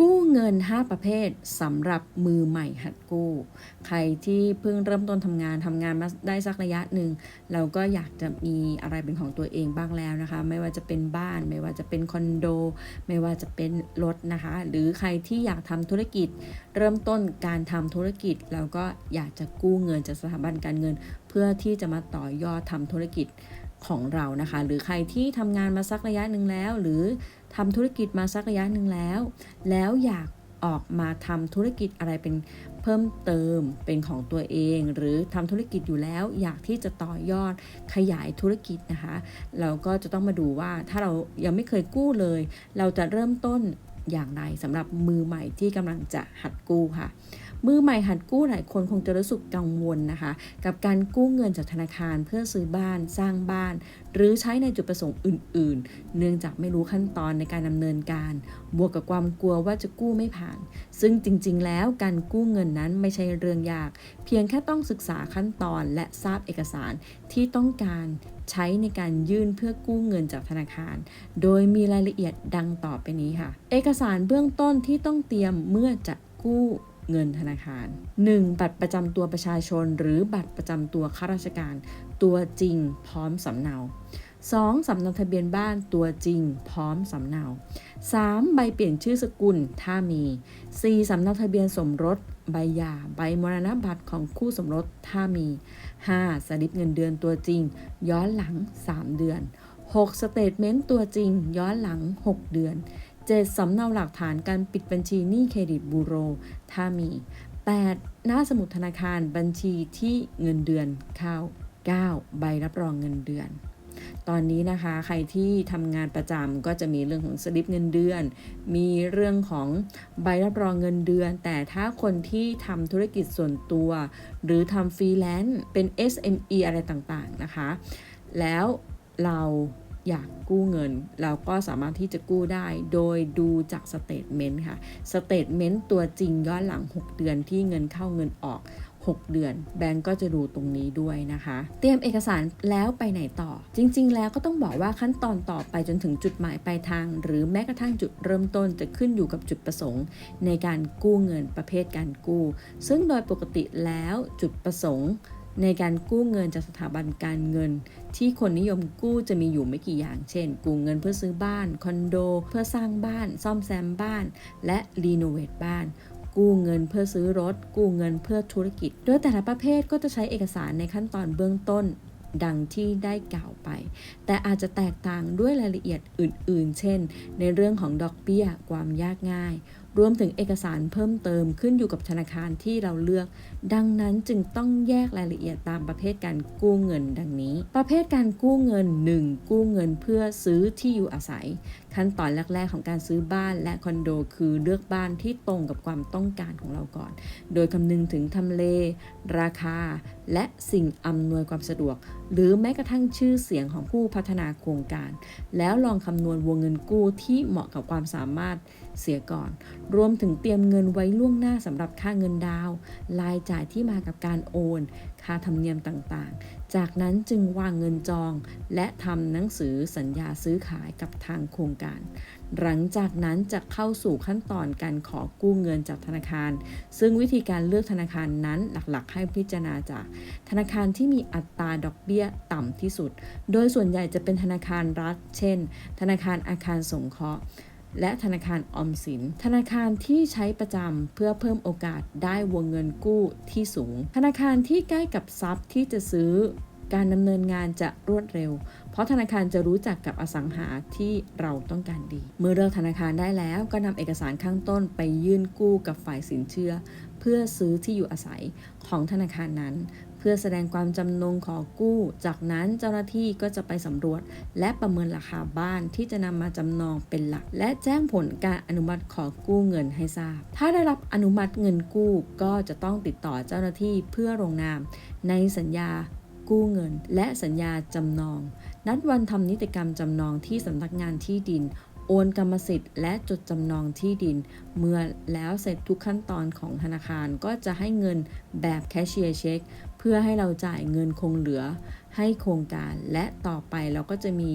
กู้เงิน 5 ประเภทสำหรับมือใหม่หัดกู้ ใครที่เพิ่งเริ่มต้นทำงานทำงานมาได้สักระยะหนึ่งเราก็อยากจะมีอะไรเป็นของตัวเองบ้างแล้วนะคะ ไม่ว่าจะเป็นบ้าน ไม่ว่าจะเป็นคอนโด ไม่ว่าจะเป็นรถนะคะ หรือใครที่อยากทำธุรกิจ เริ่มต้นการทำธุรกิจเราก็อยากจะกู้เงินจากสถาบันการเงิน เพื่อที่จะมาต่อยอดทำธุรกิจ ของเรานะคะ หรือใครที่ทำงานมาสักระยะหนึ่งแล้ว หรือทำธุรกิจมาสักระยะหนึ่งแล้ว แล้วอยากออกมาทำธุรกิจอะไรเป็นเพิ่มเติมเป็นของตัวเอง หรือทำธุรกิจอยู่แล้วอยากที่จะต่อยอดขยายธุรกิจนะคะ เราก็จะต้องมาดูว่าถ้าเรายังไม่เคยกู้เลย เราจะเริ่มต้นอย่างไรสำหรับมือใหม่ที่กำลังจะหัดกู้ค่ะ มือใหม่หัดกู้หลายคนคงจะรู้สึกกังวลนะคะ กับการกู้เงินจากธนาคารเพื่อซื้อบ้านสร้างบ้าน หรือใช้ในจุดประสงค์อื่น ๆ เนื่องจากไม่รู้ขั้นตอนในการดำเนินการ บวกกับความกลัวว่าจะกู้ไม่ผ่าน ซึ่งจริง ๆ แล้วการกู้เงินนั้นไม่ใช่เรื่องยาก เพียงแค่ต้องศึกษาขั้นตอนและทราบเอกสารที่ต้องการใช้ในการยื่นเพื่อกู้เงินจากธนาคาร โดยมีรายละเอียดดังต่อไปนี้ค่ะ เอกสารเบื้องต้นที่ต้องเตรียมเมื่อจะกู้ เงินธนาคาร 1. บัตรประจำตัวประชาชน หรือบัตรประจำตัวข้าราชการ ตัวจริงพร้อมสำเนา 2. สำเนาทะเบียนบ้านตัวจริง พร้อมสำเนา 3. ใบเปลี่ยนชื่อสกุลถ้ามี 4. สำเนาทะเบียนสมรส ใบหย่า ใบมรณบัตรของคู่สมรสถ้ามี 5. สลิปเงินเดือนตัวจริง ย้อนหลัง 3 เดือน 6. สเตทเมนต์ตัวจริง ย้อนหลัง 6 เดือน 7. สำเนาหลักฐานการปิดบัญชีหนี้เครดิตบูโร ถ้ามี 8. หน้าสมุดธนาคารบัญชีที่เงินเดือนเข้า 9. ใบรับรองเงินเดือน ตอนนี้นะคะใครที่ทำงานประจำก็จะมีเรื่องของสลิปเงินเดือน มีเรื่องของใบรับรองเงินเดือน แต่ถ้าคนที่ทำธุรกิจส่วนตัว หรือทำฟรีแลนซ์เป็น SME อะไรต่างๆนะคะ แล้วเรา อยากกู้เงิน เราก็สามารถที่จะกู้ได้โดยดูจากสเตทเมนต์ค่ะสเตทเมนต์ตัวจริงย้อนหลัง 6 เดือนที่เงินเข้าเงินออก 6 เดือน แบงก์ก็จะดูตรงนี้ด้วยนะคะ เตรียมเอกสารแล้วไปไหนต่อ จริง ๆ แล้วก็ต้องบอกว่าขั้นตอนต่อไปจนถึงจุดหมายปลายทาง หรือแม้กระทั่งจุดเริ่มต้นจะขึ้นอยู่กับจุดประสงค์ ในการกู้เงินประเภทการกู้ ซึ่งโดยปกติแล้วจุดประสงค์ ในการกู้เงินจากสถาบันการเงิน ที่คนนิยมกู้จะมีอยู่ไม่กี่อย่าง เช่น กู้เงินเพื่อซื้อบ้าน คอนโด เพื่อสร้างบ้าน ซ่อมแซมบ้าน และรีโนเวทบ้าน กู้เงินเพื่อซื้อรถ กู้เงินเพื่อธุรกิจ โดยแต่ละประเภทก็จะใช้เอกสารในขั้นตอนเบื้องต้นดังที่ได้กล่าวไป แต่อาจจะแตกต่างด้วยรายละเอียดอื่น ๆ เช่น ในเรื่องของดอกเบี้ย ความยากง่าย รวมถึงเอกสารเพิ่มเติมขึ้นอยู่กับธนาคารที่เราเลือก ดังนั้นจึงต้องแยกรายละเอียดตามประเภทการกู้เงินดังนี้ ประเภทการกู้เงิน 1. กู้เงินเพื่อซื้อที่อยู่อาศัย ขั้นตอนแรก ๆ ของการซื้อบ้านและคอนโดคือเลือกบ้านที่ตรงกับความต้องการของเราก่อน โดยคำนึงถึงทำเล ราคา และสิ่งอำนวยความสะดวก หรือแม้กระทั่งชื่อเสียงของผู้พัฒนาโครงการ แล้วลองคำนวณวงเงินกู้ที่เหมาะกับความสามารถ เสียก่อน รวมถึงเตรียมเงินไว้ล่วงหน้าสำหรับค่าเงินดาวรายจ่ายที่มากับการโอน ค่าธรรมเนียมต่างๆ จากนั้นจึงวางเงินจอง และทำหนังสือสัญญาซื้อขายกับทางโครงการ หลังจากนั้นจะเข้าสู่ขั้นตอนการขอกู้เงินจากธนาคาร ซึ่งวิธีการเลือกธนาคารนั้นหลักๆ ให้พิจารณาจากธนาคารที่มีอัตราดอกเบี้ยต่ำที่สุด โดยส่วนใหญ่จะเป็นธนาคารรัฐ เช่น ธนาคารอาคารสงเคราะห์ และธนาคารออมสิน ธนาคารที่ใช้ประจำเพื่อเพิ่มโอกาสได้วงเงินกู้ที่สูง ธนาคารที่ใกล้กับทรัพย์ที่จะซื้อ การดำเนินงานจะรวดเร็ว เพราะธนาคารจะรู้จักกับอสังหาที่เราต้องการดี เมื่อเลือกธนาคารได้แล้วก็นำเอกสารข้างต้นไปยื่นกู้กับฝ่ายสินเชื่อ เพื่อซื้อที่อยู่อาศัยของธนาคารนั้น พื่อแสดงความจำนงขอกู้ จากนั้นเจ้าหน้าที่ก็จะไปสำรวจ และประเมินราคาบ้านที่จะนำมาจำนองเป็นหลัก และแจ้งผลการอนุมัติขอกู้เงินให้ทราบ ถ้าได้รับอนุมัติเงินกู้ก็จะต้องติดต่อเจ้าหน้าที่เพื่อลงนาม ในสัญญากู้เงิน และสัญญาจำนอง นัดวันทำนิติกรรมจำนองที่สำนักงานที่ดินโอนกรรมสิทธิ์และจดจำนองที่ดิน เมื่อแล้วเสร็จทุกขั้นตอนของธนาคารก็จะให้เงินแบบแคชเชียร์เช็ค พื่อให้เราจ่ายเงินคงเหลือให้โครงการ และต่อไปเราก็จะมี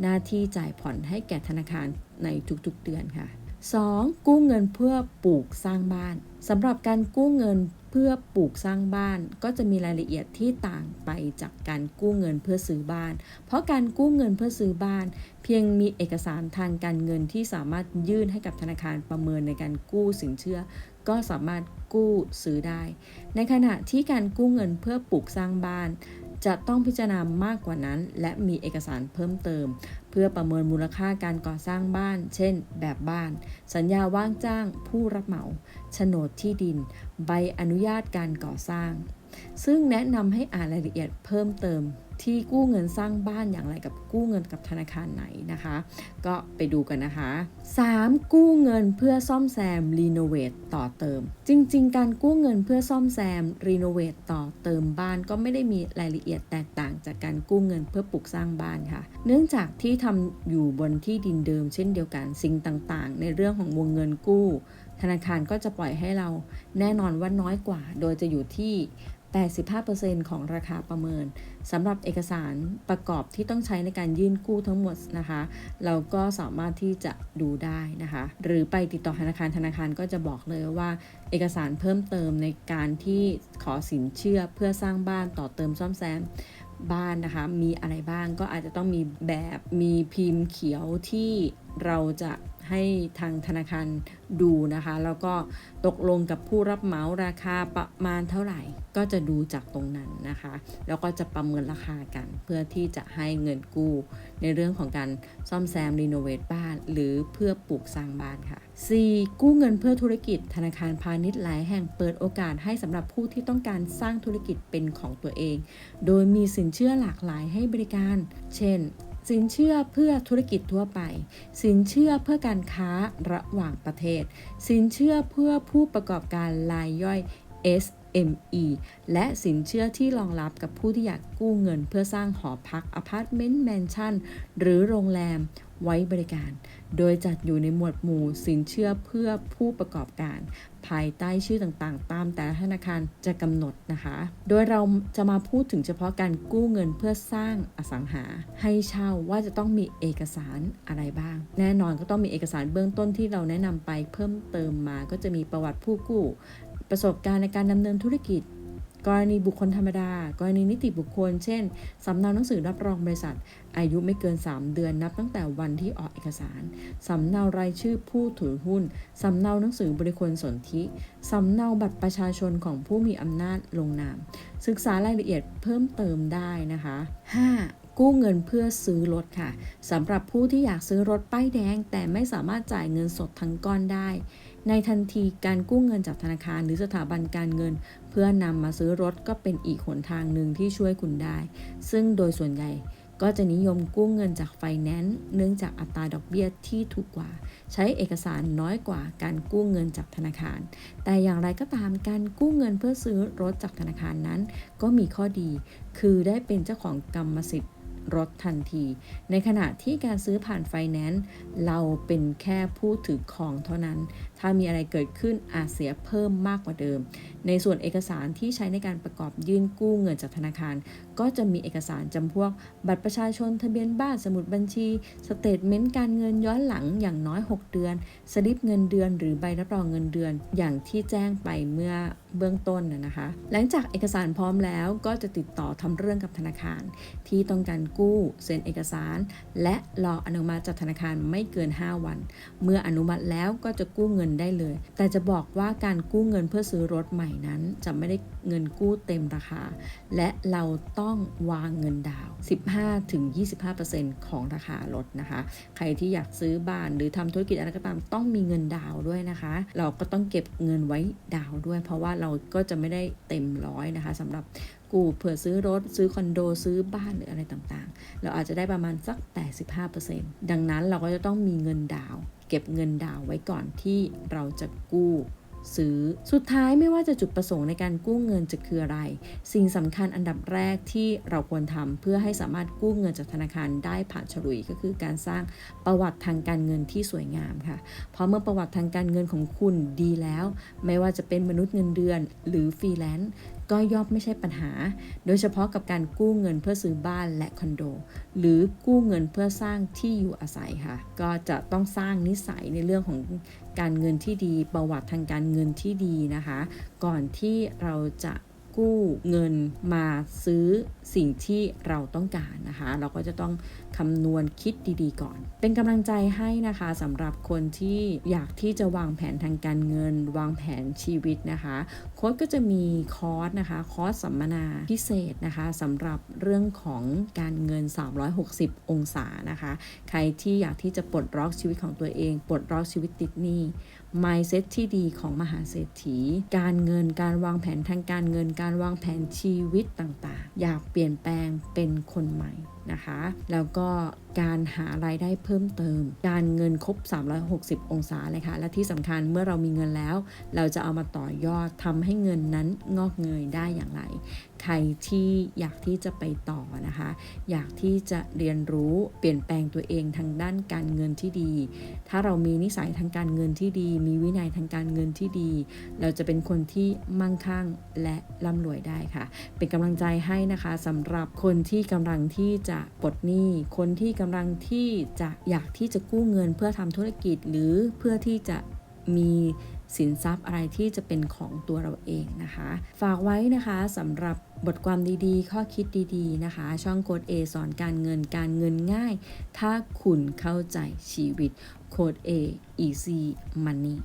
หน้าที่จ่ายผ่อนให้แก่ธนาคารในทุกๆเดือนค่ะ 2. กู้เงินเพื่อปลูกสร้างบ้านสำหรับการกู้เงินเพื่อปลูกสร้างบ้าน ก็จะมีรายละเอียดที่ต่างไปจากการกู้เงินเพื่อซื้อบ้าน เพราะการกู้เงินเพื่อซื้อบ้าน เพียงมีเอกสารทางการเงินที่สามารถยื่นให้กับธนาคารประเมินในการกู้สินเชื่อ ก็สามารถกู้ซื้อได้ ในขณะที่การกู้เงินเพื่อปลูกสร้างบ้าน จะต้องพิจารณามากกว่านั้น และมีเอกสารเพิ่มเติม เพื่อประเมินมูลค่าการก่อสร้างบ้าน เช่น แบบบ้าน สัญญาว่างจ้าง ผู้รับเหมา โฉนดที่ดิน ใบอนุญาตการก่อสร้าง ซึ่งแนะนำให้อ่านรายละเอียดเพิ่มเติมที่กู้เงินสร้างบ้านอย่างไรกับกู้เงินกับธนาคารไหนนะคะ ก็ไปดูกันนะคะ 3. กู้เงินเพื่อซ่อมแซมรีโนเวทต่อเติม จริง ๆ การกู้เงินเพื่อซ่อมแซมรีโนเวทต่อเติมบ้านก็ไม่ได้มีรายละเอียดแตกต่างจากการกู้เงินเพื่อปลูกสร้างบ้านค่ะ เนื่องจากที่ทำอยู่บนที่ดินเดิม เช่นเดียวกันสิ่งต่างๆ ในเรื่องของวงเงินกู้ ธนาคารก็จะปล่อยให้เราแน่นอนว่าน้อยกว่า โดยจะอยู่ที่ 85%ของราคาประเมินสำหรับเอกสารประกอบที่ต้องใช้ในการยื่นกู้ทั้งหมดนะคะ เราก็สามารถที่จะดูได้นะคะ หรือไปติดต่อธนาคารธนาคารก็จะบอกเลยว่า เอกสารเพิ่มเติมในการที่ขอสินเชื่อเพื่อสร้างบ้านต่อเติมซ่อมแซมบ้านนะคะ มีอะไรบ้างก็อาจจะต้องมีแบบมีพิมพ์เขียวที่เราจะ ให้ทางธนาคารดูนะคะ แล้วก็ตกลงกับผู้รับเหมาราคาประมาณเท่าไหร่ ก็จะดูจากตรงนั้นนะคะ แล้วก็จะประเมินราคากัน เพื่อที่จะให้เงินกู้ ในเรื่องของการซ่อมแซมรีโนเวทบ้าน หรือเพื่อปลูกสร้างบ้านค่ะ 4. กู้เงินเพื่อธุรกิจ ธนาคารพาณิชย์หลายแห่งเปิดโอกาสให้สำหรับผู้ที่ต้องการสร้างธุรกิจเป็นของตัวเอง โดยมีสินเชื่อหลากหลายให้บริการ เช่น สินเชื่อเพื่อธุรกิจทั่วไป สินเชื่อเพื่อการค้าระหว่างประเทศ สินเชื่อเพื่อผู้ประกอบการรายย่อย SME และสินเชื่อที่รองรับกับผู้ที่อยากกู้เงิน เพื่อสร้างหอพักอพาร์ตเมนต์แมนชั่น หรือโรงแรมไว้บริการ โดยจัดอยู่ในหมวดหมู่สินเชื่อเพื่อผู้ประกอบการ ภายใต้ชื่อต่างๆ ตามแต่ละธนาคารจะกำหนดนะคะ โดยเราจะมาพูดถึงเฉพาะการกู้เงินเพื่อสร้างอสังหา ให้เช่าว่าจะต้องมีเอกสารอะไรบ้าง แน่นอนก็ต้องมีเอกสารเบื้องต้นที่เราแนะนำไปเพิ่มเติมมาก็จะมีประวัติผู้กู้ ประสบการณ์ในการดำเนินธุรกิจ กรณีบุคคลธรรมดา กรณีนิติบุคคล เช่นสำเนาหนังสือรับรองบริษัท อายุไม่เกิน 3 เดือนนับตั้งแต่วันที่ออกเอกสารสำเนารายชื่อผู้ถือหุ้นสำเนาหนังสือบริคลสนธิสำเนาบัตรประชาชนของผู้มีอำนาจลงนาม ศึกษารายละเอียดเพิ่มเติมได้นะคะ 5. กู้เงินเพื่อซื้อรถค่ะสำหรับผู้ที่อยากซื้อรถป้ายแดง แต่ไม่สามารถจ่ายเงินสดทั้งก้อนได้ ในทันทีการกู้เงินจากธนาคารหรือสถาบันการเงิน เพื่อนำมาซื้อรถก็เป็นอีกหนทางหนึ่งที่ช่วยคุณได้ ซึ่งโดยส่วนใหญ่ก็จะนิยมกู้เงินจากไฟแนนซ์เนื่องจากอัตราดอกเบี้ยที่ถูกกว่า ใช้เอกสารน้อยกว่าการกู้เงินจากธนาคาร แต่อย่างไรก็ตามการกู้เงินเพื่อซื้อรถจากธนาคารนั้น ก็มีข้อดี คือได้เป็นเจ้าของกรรมสิทธิ์รถทันที ในขณะที่การซื้อผ่านไฟแนนซ์เราเป็นแค่ผู้ถือของเท่านั้น ถ้ามีอะไรเกิดขึ้นอาจเสียเพิ่มมากกว่าเดิม ในส่วนเอกสารที่ใช้ในการประกอบยื่นกู้เงินจากธนาคาร ก็จะมีเอกสารจำพวก บัตรประชาชนทะเบียนบ้านสมุดบัญชี สเตทเมนต์การเงินย้อนหลังอย่างน้อย 6 เดือน สลิปเงินเดือน หรือใบรับรองเงินเดือน อย่างที่แจ้งไปเมื่อเบื้องต้นนะคะ หลังจากเอกสารพร้อมแล้วก็จะติดต่อทำเรื่องกับธนาคาร ที่ต้องการกู้เซ็นเอกสาร และรออนุมัติจากธนาคารไม่เกิน 5 วัน เมื่ออนุมัติแล้วก็จะกู้เงินได้เลย แต่จะบอกว่าการกู้เงินเพื่อซื้อรถใหม่นั้น จะไม่ได้เงินกู้เต็มราคา และเราต้องวางเงินดาว 15-25%ของราคารถนะคะ ใครที่อยากซื้อบ้านหรือทำธุรกิจอะไรก็ตามต้องมีเงินดาวด้วยนะคะ เราก็ต้องเก็บเงินไว้ดาวด้วย เพราะว่าเราก็จะไม่ได้เต็มร้อยนะคะสำหรับกู้เผื่อซื้อรถ ซื้อคอนโดซื้อบ้านหรืออะไรต่างๆ เราอาจจะได้ประมาณสัก 85%ดังนั้นเราก็จะต้องมีเงินดาว เก็บเงินดาวไว้ก่อนที่เราจะกู้ซื้อสุดท้ายไม่ว่าจะจุดประสงค์ในการกู้เงินจะคืออะไร สิ่งสำคัญอันดับแรกที่เราควรทำเพื่อให้สามารถกู้เงินจากธนาคารได้ผ่านฉลุยก็คือการสร้างประวัติทางการเงินที่สวยงามค่ะ เพราะเมื่อประวัติทางการเงินของคุณดีแล้ว ไม่ว่าจะเป็นมนุษย์เงินเดือน หรือฟรีแลนซ์ ก็ย่อมไม่ใช่ปัญหา โดยเฉพาะกับการกู้เงินเพื่อซื้อบ้านและคอนโด หรือกู้เงินเพื่อสร้างที่อยู่อาศัยค่ะ ก็จะต้องสร้างนิสัยในเรื่องของการเงินที่ดี ประวัติทางการเงินที่ดีนะคะ ก่อนที่เราจะ กู้เงินมาซื้อสิ่งที่เราต้องการนะคะ เราก็จะต้องคำนวณคิดดีๆก่อน เป็นกำลังใจให้นะคะสำหรับคนที่อยากที่จะวางแผนทางการเงิน วางแผนชีวิตนะคะโค้ดก็จะมีคอร์สนะคะคอร์สสัมมนาพิเศษนะคะสำหรับเรื่องของการเงิน 360 องศานะคะ ใครที่อยากที่จะปลดล็อกชีวิตของตัวเอง ปลดล็อกชีวิตติดหนี้ mindset ที่ดีของมหาเศรษฐี การเงินการวางแผนทางการเงินการวางแผนชีวิตต่างๆ อยากเปลี่ยนแปลงเป็นคนใหม่นะคะ แล้วก็การหารายได้เพิ่มเติม การเงินครบ 360 องศาเลยค่ะ และที่สำคัญเมื่อเรามีเงินแล้ว เราจะเอามาต่อยอดทำให้เงินนั้นงอกเงยได้อย่างไร ใครที่อยากที่จะไปต่อนะคะ อยากที่จะเรียนรู้เปลี่ยนแปลงตัวเองทางด้านการเงินที่ดี ถ้าเรามีนิสัยทางการเงินที่ดี มีวินัยทางการเงินที่ดี เราจะเป็นคนที่มั่งคั่งและร่ำรวยได้ค่ะ เป็นกำลังใจให้นะคะสำหรับคนที่กำลังที่จะปลดหนี้คนที่กำลังที่จะอยากที่จะกู้เงินเพื่อทำธุรกิจหรือเพื่อที่จะมีสินทรัพย์อะไรที่จะเป็นของตัวเราเองนะคะ ฝากไว้นะคะสำหรับบทความดีๆ ข้อคิดดีๆนะคะ ช่องโค้ด A สอนการเงินการเงินง่าย ถ้าคุณเข้าใจชีวิตโค้ด A easy money